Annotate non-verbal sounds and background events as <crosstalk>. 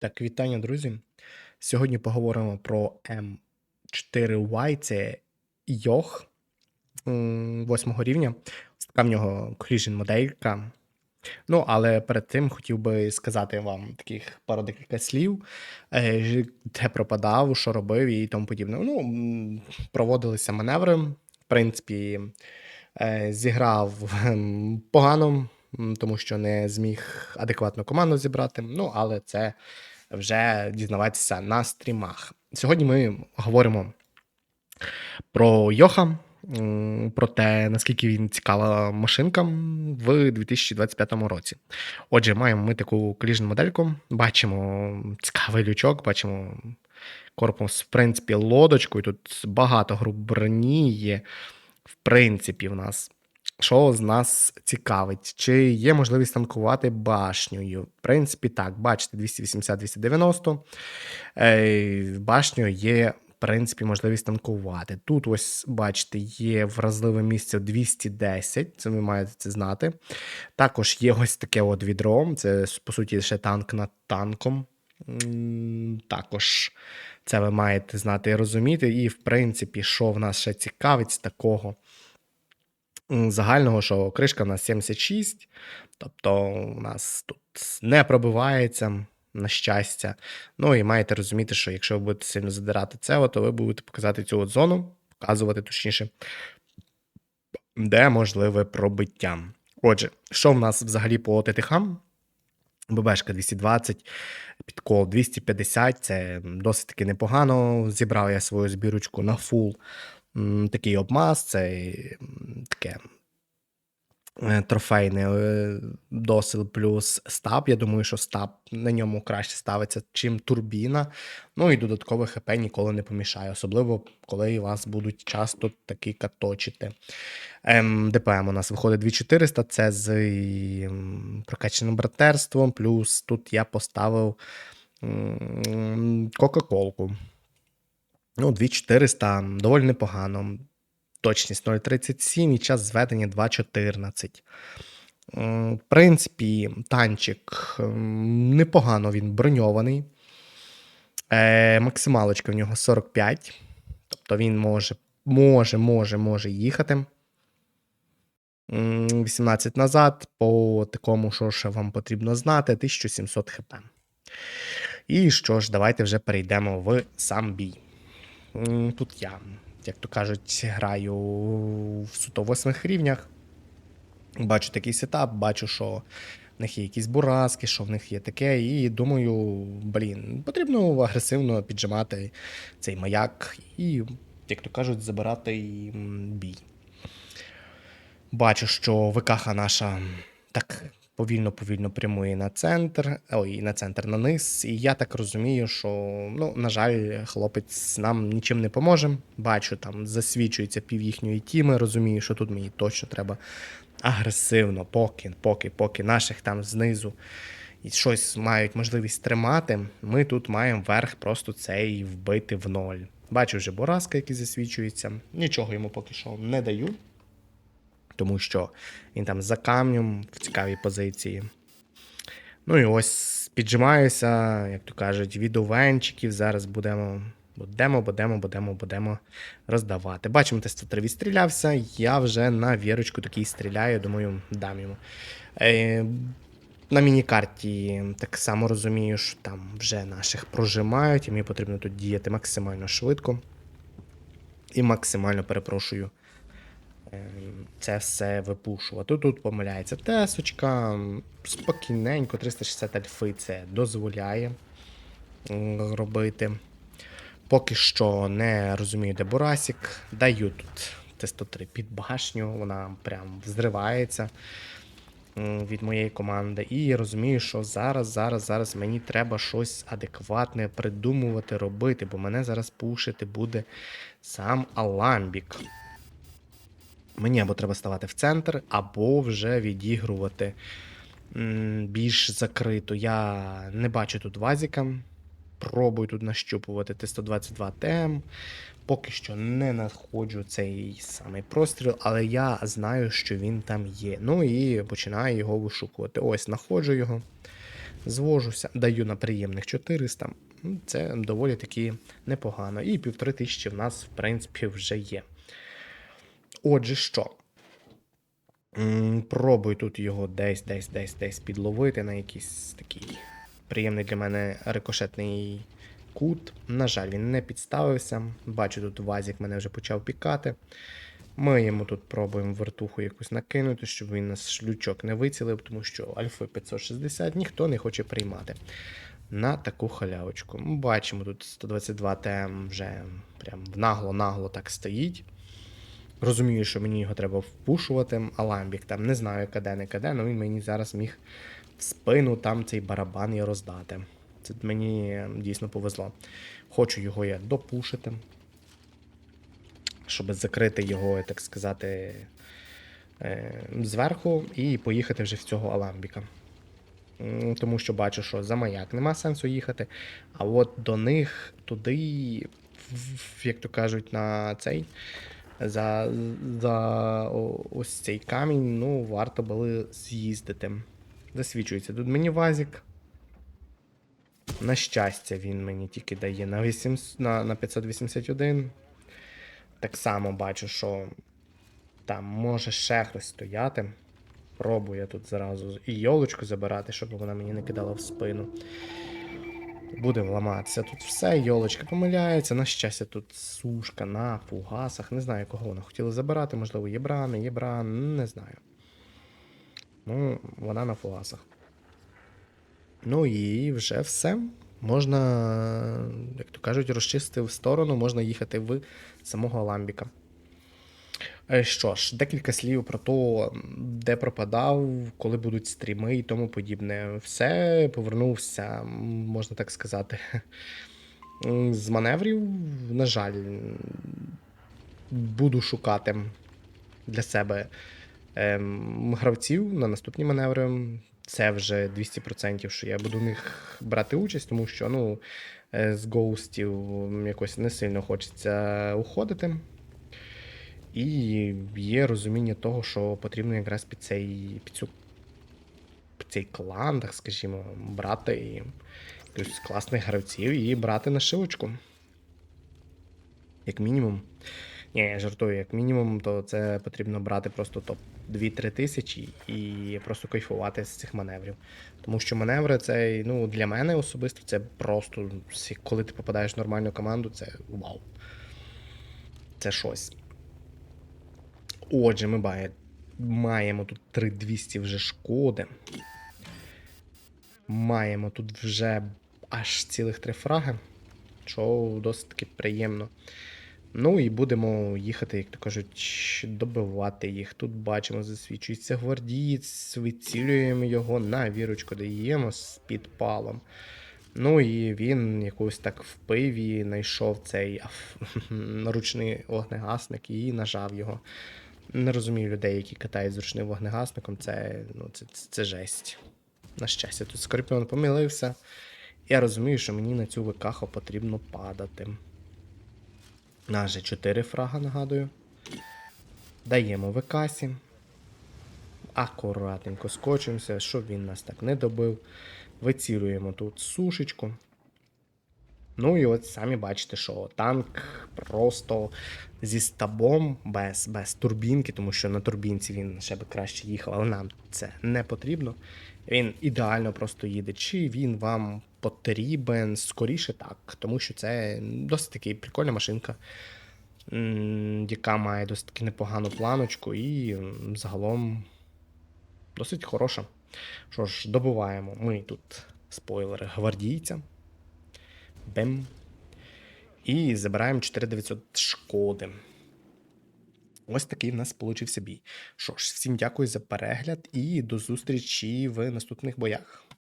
Так, вітання, друзі. Сьогодні поговоримо про М4Y, це Йох восьмого рівня. Ось така в нього collision моделька. Ну, але перед тим хотів би сказати вам таких пару декілька слів, е, де пропадав, що робив і тому подібне. Ну, проводилися маневри. В принципі, е, зіграв ем, погано, тому що не зміг адекватну команду зібрати. Ну, але це вже дізнаватися на стрімах. Сьогодні ми говоримо про Йоха, про те, наскільки він цікава машинка в 2025 році. Отже, маємо ми таку коліжну модельку, бачимо цікавий лючок, бачимо корпус, в принципі, лодочкою. Тут багато груп броні є. В принципі, в нас. Що з нас цікавить? Чи є можливість танкувати башнею? В принципі, так, бачите, 280-290. Е, Башнею є, в принципі, можливість танкувати. Тут, ось, бачите, є вразливе місце 210, це ви маєте це знати. Також є ось таке от відро, це, по суті, ще танк над танком. Також це ви маєте знати і розуміти. І, в принципі, що в нас ще цікавить з такого загального, що кришка у нас 76, тобто у нас тут не пробивається, на щастя. Ну і маєте розуміти, що якщо ви будете сильно задирати це, то ви будете показати цю от зону, показувати точніше, де можливе пробиття. Отже, що в нас взагалі по ТТХ? ББшка 220, підкол 250, це досить таки непогано. Зібрав я свою збірочку на фул такий обмаз, це таке е, трофейне е, досил плюс стаб. Я думаю, що стаб на ньому краще ставиться, чим турбіна. Ну і додаткове ХП ніколи не помішає, особливо коли вас будуть часто таки каточити. Ем, ДПМ у нас виходить 2400, це з м, прокачаним братерством, плюс тут я поставив Кока-Колку. Ну, 2400 доволі непогано. Точність 0,37 і час зведення 2,14. В принципі, танчик непогано він броньований. Е, максималочка в нього 45. Тобто він може, може, може, може їхати. 18 назад, по такому, що ще вам потрібно знати, 1700 хп. І що ж, давайте вже перейдемо в сам бій. Тут я, як то кажуть, граю в суто восьмих рівнях. Бачу такий сетап, бачу, що в них є якісь бураски, що в них є таке, і думаю, блін, потрібно агресивно піджимати цей маяк і, як то кажуть, забирати бій. Бачу, що ВКХ наша так повільно-повільно прямує на центр, ой, на центр на низ. І я так розумію, що, ну, на жаль, хлопець нам нічим не поможе. Бачу, там засвічується пів їхньої тіми. Розумію, що тут мені точно треба агресивно, поки, поки, поки наших там знизу і щось мають можливість тримати. Ми тут маємо верх просто цей вбити в ноль. Бачу вже Бораска, який засвічується. Нічого йому поки що не даю тому що він там за камнем в цікавій позиції. Ну і ось піджимаюся, як то кажуть, від овенчиків. Зараз будемо, будемо, будемо, будемо, будемо роздавати. Бачимо, Т-103 відстрілявся. Я вже на вірочку такий стріляю, думаю, дам йому. Е, на міні-карті так само розумію, що там вже наших прожимають, і мені потрібно тут діяти максимально швидко. І максимально перепрошую це все випушувати. Тут помиляється тесочка, спокійненько, 360 альфи це дозволяє робити. Поки що не розумію, де Бурасік. Даю тут Т-103 під башню, вона прям взривається від моєї команди. І розумію, що зараз, зараз, зараз мені треба щось адекватне придумувати, робити, бо мене зараз пушити буде сам Аламбік. Мені або треба ставати в центр, або вже відігрувати більш закрито. Я не бачу тут вазіка. Пробую тут нащупувати Т-122 ТМ. Поки що не знаходжу цей самий простріл, але я знаю, що він там є. Ну і починаю його вишукувати. Ось, знаходжу його. Звожуся, даю на приємних 400. Ну, Це доволі таки непогано. І півтори тисячі в нас, в принципі, вже є. Отже, що? Пробую тут його десь, десь, десь, десь підловити на якийсь такий приємний для мене рикошетний кут. На жаль, він не підставився. Бачу, тут вазік мене вже почав пікати. Ми йому тут пробуємо вертуху якусь накинути, щоб він нас шлючок не вицілив, тому що Альфи 560 ніхто не хоче приймати на таку халявочку. Ми Бачимо, тут 122 ТМ вже прям нагло-нагло так стоїть. Розумію, що мені його треба впушувати, а ламбік там не знаю, каде, не каде, але він мені зараз міг в спину там цей барабан і роздати. Це мені дійсно повезло. Хочу його я допушити, щоб закрити його, так сказати, е, зверху і поїхати вже в цього аламбіка. Тому що бачу, що за маяк нема сенсу їхати. А от до них туди, як то кажуть, на цей. За, за ось цей камінь, ну, варто було з'їздити. Засвічується. Тут мені вазік. На щастя, він мені тільки дає на, 8, на, на 581. Так само бачу, що там може ще хтось стояти. Пробую я тут зразу і йолочку забирати, щоб вона мені не кидала в спину. Будемо ламатися. Тут все, йолочка помиляється. На щастя, тут сушка на фугасах. Не знаю, кого вона хотіла забирати, можливо, Єбран, Єбран, не знаю. Ну, вона на фугасах. Ну і вже все. Можна, як то кажуть, розчистити в сторону, можна їхати в самого Ламбіка. Е, Що ж, декілька слів про те, де пропадав, коли будуть стріми і тому подібне. Все повернувся, можна так сказати, з маневрів. На жаль, буду шукати для себе ем, гравців на наступні маневри. Це вже 200%, що я буду в них брати участь, тому що ну, е, з гоустів якось не сильно хочеться уходити. І є розуміння того, що потрібно якраз під цей, під цю, під цей клан, так скажімо, брати і якихось класних гравців і брати нашивочку. Як мінімум. Ні, я жартую, як мінімум, то це потрібно брати просто топ 2-3 тисячі і просто кайфувати з цих маневрів. Тому що маневри це, ну, для мене особисто, це просто, коли ти попадаєш в нормальну команду, це вау. Це щось. Отже, ми маємо тут 3200 вже шкоди. Маємо тут вже аж цілих три фраги, що досить таки приємно. Ну і будемо їхати, як то кажуть, добивати їх. Тут бачимо, засвічується гвардієць, вицілюємо його на вірочку, даємо з підпалом. Ну і він якось так в пиві знайшов цей аф- <laughs> ручний вогнегасник і нажав його. Не розумію людей, які катають з ручним вогнегасником. Це, ну, це, це, це жесть. На щастя, тут Скорпіон помилився. Я розумію, що мені на цю викаху потрібно падати. Нас же 4 фрага, нагадую. Даємо викасі. Акуратненько скочимося, щоб він нас так не добив. Вицілюємо тут сушечку. Ну і от самі бачите, що танк просто зі стабом, без, без турбінки, тому що на турбінці він ще би краще їхав, але нам це не потрібно. Він ідеально просто їде. Чи він вам потрібен скоріше так, тому що це досить таки прикольна машинка, яка має досить таки непогану планочку і загалом досить хороша. Що ж, добуваємо ми тут спойлери гвардійця. Бем. І забираємо 4900 шкоди. Ось такий в нас получився бій. Що ж, всім дякую за перегляд і до зустрічі в наступних боях.